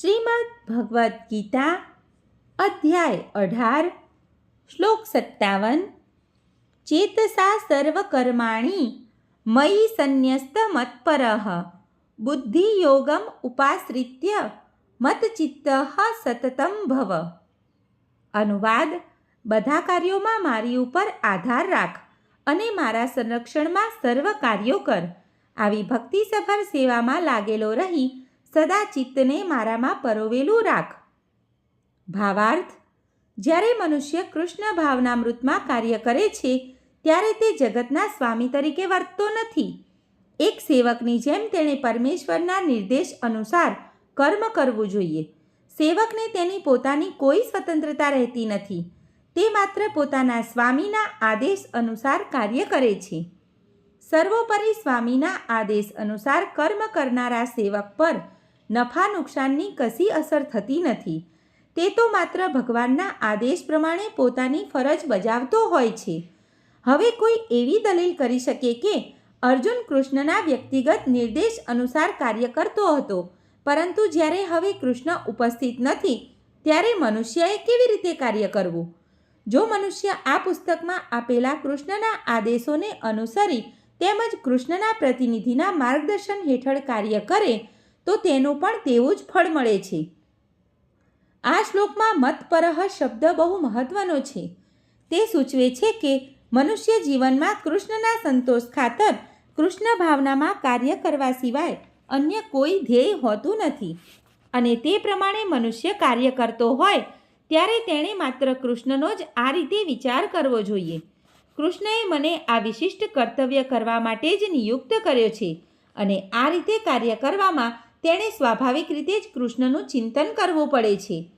શ્રીમદ ભગવદ્ ગીતા, અધ્યાય અઢાર, શ્લોક સત્તાવન, ચેતસા સર્વકર્માણી, મયી સંન્યસ્ત મત્પર, બુદ્ધિયોગમ ઉપાશ્રિત્ય, મતચિત્ત સતતમ ભવ. અનુવાદ, બધા કાર્યોમાં મારી ઉપર આધાર રાખ અને મારા સંરક્ષણમાં સર્વ કાર્યો કર. આવી ભક્તિસભર સેવામાં લાગેલો રહી સદા ચિત્તને મારામાં પરોવેલું રાખ. ભાવાર્થ, જ્યારે મનુષ્ય કૃષ્ણ ભાવનામૃતમાં કાર્ય કરે છે, ત્યારે તે જગતના સ્વામી તરીકે વર્તતો નથી. એક સેવકની જેમ તેણે પરમેશ્વરના નિર્દેશ અનુસાર કર્મ કરવું જોઈએ. સેવકને તેની પોતાની કોઈ સ્વતંત્રતા રહેતી નથી. તે માત્ર પોતાના સ્વામીના આદેશ અનુસાર કાર્ય કરે છે. સર્વોપરી સ્વામીના આદેશ અનુસાર કર્મ કરનારા સેવક પર નફા નુકસાનની કશી અસર થતી નથી. તે તો માત્ર ભગવાનના આદેશ પ્રમાણે પોતાની ફરજ બજાવતો હોય છે. હવે કોઈ એવી દલીલ કરી શકે કે અર્જુન કૃષ્ણના વ્યક્તિગત નિર્દેશ અનુસાર કાર્ય કરતો હતો, પરંતુ જ્યારે હવે કૃષ્ણ ઉપસ્થિત નથી, ત્યારે મનુષ્યએ કેવી રીતે કાર્ય કરવું? જો મનુષ્ય આ પુસ્તકમાં આપેલા કૃષ્ણના આદેશોને અનુસરી તેમજ કૃષ્ણના પ્રતિનિધિના માર્ગદર્શન હેઠળ કાર્ય કરે તો તેનું પણ તેવું જ ફળ મળે છે. આ શ્લોકમાં મતપરહ શબ્દ બહુ મહત્વનો છે. તે સૂચવે છે કે મનુષ્ય જીવનમાં કૃષ્ણના સંતોષ ખાતર કૃષ્ણ ભાવનામાં કાર્ય કરવા સિવાય અન્ય કોઈ ધ્યેય હોતું નથી અને તે પ્રમાણે મનુષ્ય કાર્ય કરતો હોય ત્યારે તેણે માત્ર કૃષ્ણનો જ આ રીતે વિચાર કરવો જોઈએ. કૃષ્ણએ મને આ વિશિષ્ટ કર્તવ્ય કરવા માટે જ નિયુક્ત કર્યો છે અને આ રીતે કાર્ય કરવામાં તેણે સ્વાભાવિક રીતે જ કૃષ્ણનું ચિંતન કરવું પડે છે.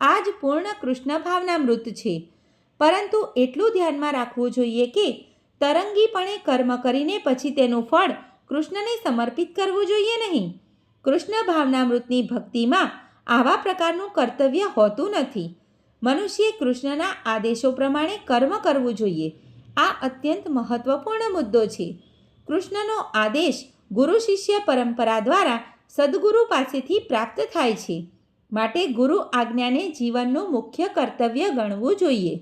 આ જ પૂર્ણ કૃષ્ણ ભાવનામૃત છે. પરંતુ એટલું ધ્યાનમાં રાખવું જોઈએ કે તરંગીપણે કર્મ કરીને પછી તેનું ફળ કૃષ્ણને સમર્પિત કરવું જોઈએ નહીં. કૃષ્ણ ભાવનામૃતની ભક્તિમાં આવા પ્રકારનું કર્તવ્ય હોતું નથી. મનુષ્યે કૃષ્ણના આદેશો પ્રમાણે કર્મ કરવું જોઈએ. આ અત્યંત મહત્વપૂર્ણ મુદ્દો છે. કૃષ્ણનો આદેશ ગુરુ શિષ્ય પરંપરા દ્વારા સદગુરુ પાસેથી પ્રાપ્ત થાય છે. માટે ગુરુ આજ્ઞાને જીવનનું મુખ્ય કર્તવ્ય ગણવું જોઈએ.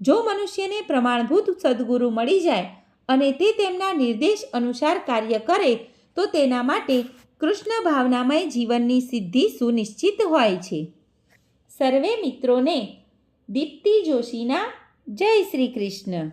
જો મનુષ્યને પ્રમાણભૂત સદગુરુ મળી જાય અને તે તેમના નિર્દેશ અનુસાર કાર્ય કરે, તો તેના માટે કૃષ્ણ ભાવનામય જીવનની સિદ્ધિ સુનિશ્ચિત હોય છે. સર્વે મિત્રોને દીપ્તિ જોશીના જય શ્રી કૃષ્ણ.